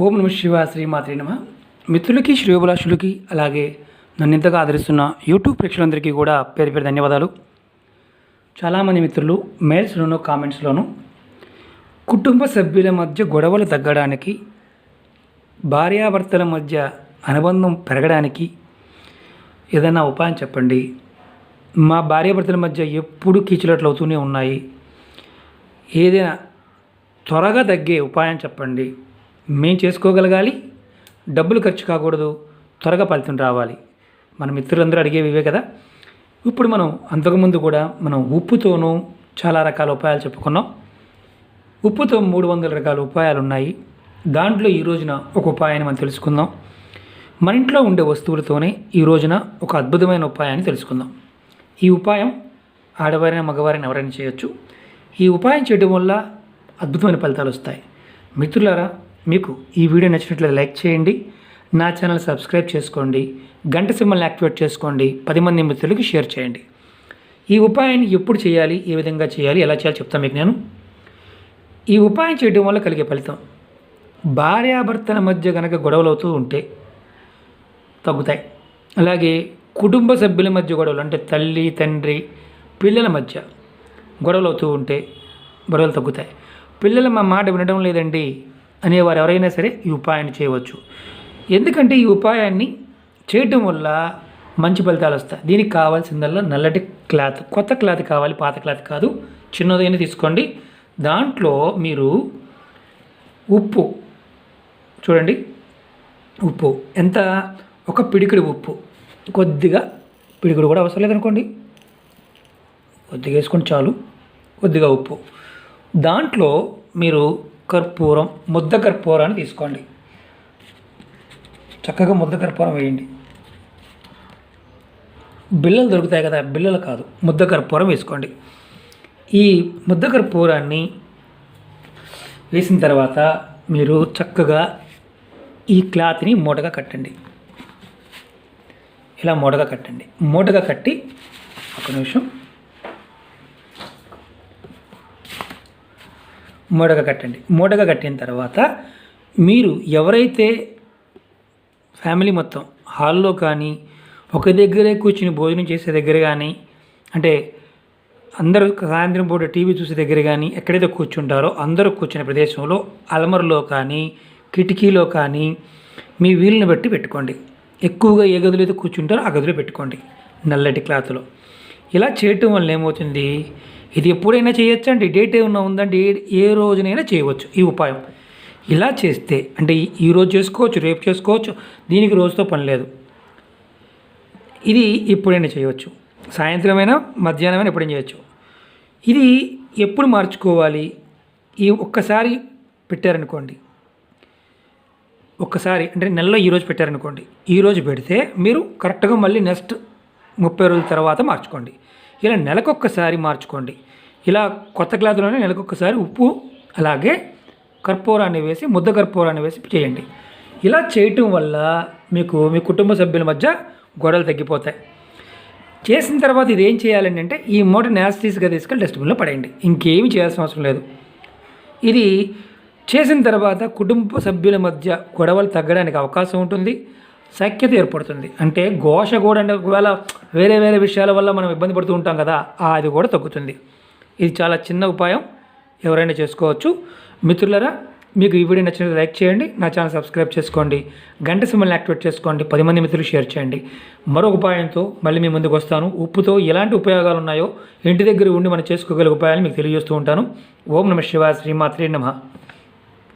ఓం నమ శివ శ్రీమాత్రి నమ. మిత్రులకి శ్రేయోభిలాషులకి అలాగే నన్ను ఇంతగా ఆదరిస్తున్న యూట్యూబ్ ప్రేక్షకులందరికీ కూడా పేరు పేరు ధన్యవాదాలు. చాలామంది మిత్రులు మెయిల్స్లోనూ కామెంట్స్లోనూ కుటుంబ సభ్యుల మధ్య గొడవలు తగ్గడానికి భార్యాభర్తల మధ్య అనుబంధం పెరగడానికి ఏదైనా ఉపాయం చెప్పండి. మా భార్యాభర్తల మధ్య ఎప్పుడు కీచులట్లు అవుతూనే ఉన్నాయి. ఏదైనా త్వరగా తగ్గే ఉపాయం చెప్పండి. మేము చేసుకోగలగాలి డబ్బులు ఖర్చు కాకూడదు త్వరగా ఫలితం రావాలి. మన మిత్రులందరూ అడిగేవి ఇవే కదా. ఇప్పుడు మనం అంతకుముందు కూడా మనం ఉప్పుతోనూ చాలా రకాల ఉపాయాలు చెప్పుకున్నాం. ఉప్పుతో మూడు వందల రకాల ఉపాయాలు ఉన్నాయి. దాంట్లో ఈ రోజున ఒక ఉపాయాన్ని మనం తెలుసుకుందాం. మన ఇంట్లో ఉండే వస్తువులతోనే ఈ రోజున ఒక అద్భుతమైన ఉపాయాన్ని తెలుసుకుందాం. ఈ ఉపాయం ఆడవారైనా మగవారైనా ఎవరైనా చేయొచ్చు. ఈ ఉపాయం చేయడం వల్ల అద్భుతమైన ఫలితాలు వస్తాయి. మిత్రులారా మీకు ఈ వీడియో నచ్చినట్లయితే లైక్ చేయండి. నా ఛానల్ సబ్స్క్రైబ్ చేసుకోండి. గంట సింబల్ని యాక్టివేట్ చేసుకోండి. పది మంది మిత్రులకి షేర్ చేయండి. ఈ ఉపాయాన్ని ఎప్పుడు చేయాలి? ఏ విధంగా చేయాలి? ఎలా చేయాలి? చెప్తాను మీకు నేను. ఈ ఉపాయం చేయడం వల్ల కలిగే ఫలితం భార్యాభర్తల మధ్య కనుక గొడవలు అవుతూ ఉంటే తగ్గుతాయి. అలాగే కుటుంబ సభ్యుల మధ్య గొడవలు అంటే తల్లి తండ్రి పిల్లల మధ్య గొడవలు అవుతూ ఉంటే గొడవలు తగ్గుతాయి. పిల్లలు మా మాట వినడం లేదండి. అనేవారు ఎవరైనా సరే ఈ ఉపాయాన్ని చేయవచ్చు. ఎందుకంటే ఈ ఉపాయాన్ని చేయటం వల్ల మంచి ఫలితాలు వస్తాయి. దీనికి కావాల్సిందల్లా నల్లటి క్లాత్ కొత్త క్లాత్ కావాలి పాత క్లాత్ కాదు. చిన్నదైన తీసుకోండి. దాంట్లో మీరు ఉప్పు చూడండి. ఉప్పు. ఎంత? ఒక పిడికిడి ఉప్పు. కొద్దిగా పిడికిడు కూడా అవసరం లేదనుకోండి. కొద్దిగా వేసుకొని చాలు. కొద్దిగా ఉప్పు. దాంట్లో మీరు కర్పూరం ముద్ద కర్పూరాన్ని తీసుకోండి. చక్కగా ముద్ద కర్పూరం వేయండి. బిళ్ళలు దొరుకుతాయి కదా బిళ్ళలు కాదు ముద్ద కర్పూరం వేసుకోండి. ఈ ముద్ద కర్పూరాన్ని వేసిన తర్వాత మీరు చక్కగా ఈ క్లాత్ని మూటగా కట్టండి. ఇలా మూటగా కట్టండి. మూటగా కట్టి ఒక నిమిషం మూటగా కట్టండి. మూటగా కట్టిన తర్వాత మీరు ఎవరైతే ఫ్యామిలీ మొత్తం హాల్లో కానీ ఒక దగ్గరే కూర్చుని భోజనం చేసే దగ్గర కానీ అంటే అందరూ సాయంత్రం పూట టీవీ చూసే దగ్గర కానీ ఎక్కడైతే కూర్చుంటారో అందరూ కూర్చునే ప్రదేశంలో అలమరలో కానీ కిటికీలో కానీ మీ వీలుని బట్టి పెట్టుకోండి. ఎక్కువగా ఏ గదిలో అయితే కూర్చుంటారో ఆ గదిలో పెట్టుకోండి నల్లటి క్లాత్లో. ఇలా చేయటం వల్ల ఏమవుతుంది? ఇది ఎప్పుడైనా చేయొచ్చు అంటే డేట్ ఏమన్నా ఉందండి? ఏ ఏ రోజునైనా చేయవచ్చు ఈ ఉపాయం. ఇలా చేస్తే అంటే ఈ- రోజు చేసుకోవచ్చు రేపు చేసుకోవచ్చు దీనికి రోజుతో పని లేదు. ఇది ఎప్పుడైనా చేయవచ్చు. సాయంత్రమైనా మధ్యాహ్నమైనా ఎప్పుడైనా చేయొచ్చు. ఇది ఎప్పుడు మార్చుకోవాలి? ఈ ఒక్కసారి పెట్టారనుకోండి. ఒక్కసారి అంటే నెలలో ఈరోజు పెట్టారనుకోండి. ఈరోజు పెడితే మీరు కరెక్ట్గా మళ్ళీ నెక్స్ట్ ముప్పై రోజుల తర్వాత మార్చుకోండి. ఇలా నెలకొక్కసారి మార్చుకోండి. ఇలా కొత్త క్లాత్లోనే నెలకొక్కసారి ఉప్పు అలాగే కర్పూరాన్ని వేసి ముద్ద కర్పూరాన్ని వేసి చేయండి. ఇలా చేయటం వల్ల మీకు మీ కుటుంబ సభ్యుల మధ్య గొడవలు తగ్గిపోతాయి. చేసిన తర్వాత ఇది ఏం చేయాలండి అంటే ఈ మూట నేస్టీస్గా తీసుకెళ్ళి డస్ట్బిన్లో పడేయండి. ఇంకేమి చేయాల్సిన అవసరం లేదు. ఇది చేసిన తర్వాత కుటుంబ సభ్యుల మధ్య గొడవలు తగ్గడానికి అవకాశం ఉంటుంది. సఖ్యత ఏర్పడుతుంది. అంటే ఘోష కూడా అంటే ఒకవేళ వేరే వేరే విషయాల వల్ల మనం ఇబ్బంది పడుతూ ఉంటాం కదా ఆ అది కూడా తగ్గుతుంది. ఇది చాలా చిన్న ఉపాయం. ఎవరైనా చేసుకోవచ్చు. మిత్రులరా మీకు ఈ వీడియో నచ్చినట్టు లైక్ చేయండి. నా ఛానల్ సబ్స్క్రైబ్ చేసుకోండి. గంట సింబల్ని యాక్టివేట్ చేసుకోండి. పది మంది మిత్రులు షేర్ చేయండి. మరొక ఉపాయంతో మళ్ళీ మీ ముందుకు వస్తాను. ఉప్పుతో ఎలాంటి ఉపయోగాలు ఉన్నాయో ఇంటి దగ్గర ఉండి మనం చేసుకోగల ఉపాయాలు మీకు తెలియజేస్తూ ఉంటాను. ఓం నమ శివ శ్రీమాత్రి నమ.